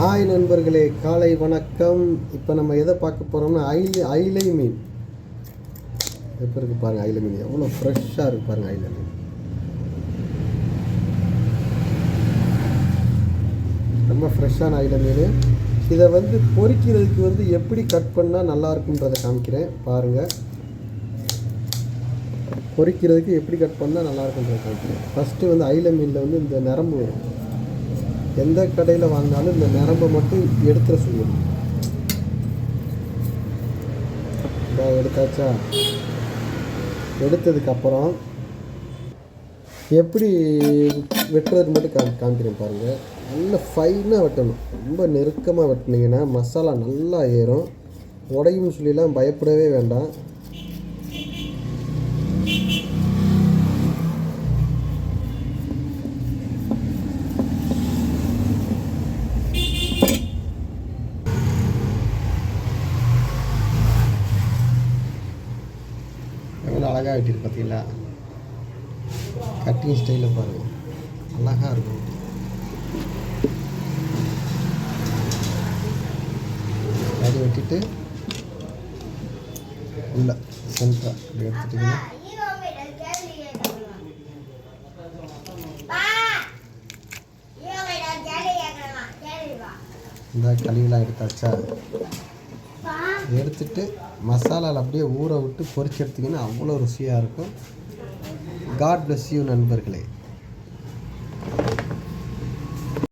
Hi நண்பர்களே காலை வணக்கம். இப்போ நம்ம எதை பார்க்க போகிறோம்னா ஐலி ஐலை மீன். எப்போ இருக்குது பாருங்கள் ஐலை மீன். எவ்வளோ ஃப்ரெஷ்ஷாக இருக்குது பாருங்கள் ஐலை மீன். ரொம்ப ஃப்ரெஷ்ஷான ஐலை மீன். இதை வந்து பொறிக்கிறதுக்கு வந்து எப்படி கட் பண்ணால் நல்லா இருக்குன்றதை காமிக்கிறேன். பாருங்கள் பொறிக்கிறதுக்கு எப்படி கட் பண்ணால் நல்லா இருக்குன்றதை காமிக்கிறேன். ஃபஸ்ட்டு வந்து ஐலை மீனில் வந்து இந்த நரம்பு வரும். எந்த கடையில் வாங்கினாலும் இந்த நரம்பை மட்டும் எடுத்துட சொல்லணும் எடுத்தாச்சா? எடுத்ததுக்கப்புறம் எப்படி வெட்டுறது மட்டும் காமி காமிக்கிறேன் பாருங்கள் நல்லா ஃபைனாக வெட்டணும். ரொம்ப நெருக்கமாக வெட்டினீங்கன்னா மசாலா நல்லா ஏறும். உடையும் சொல்லிலாம் பயப்படவே வேண்டாம் எவ்வளோ அழகாக வெட்டியிருக்கு பார்த்தீங்களா கட்டிங் ஸ்டைலில் பாருங்கள் அழகாக இருக்கும். அது வெட்டிட்டு உள்ள சென்டரா இப்படி எடுத்துட்டிங்கன்னா இந்த கழிவுலாம் எடுத்தாச்சா? எடுத்துட்டு மசாலாவில் அப்படியே ஊற விட்டு பொரிச்சு எடுத்திங்கன்னா அவ்வளோ ருசியாக இருக்கும். காட் பிளஸ் யூ நண்பர்களே.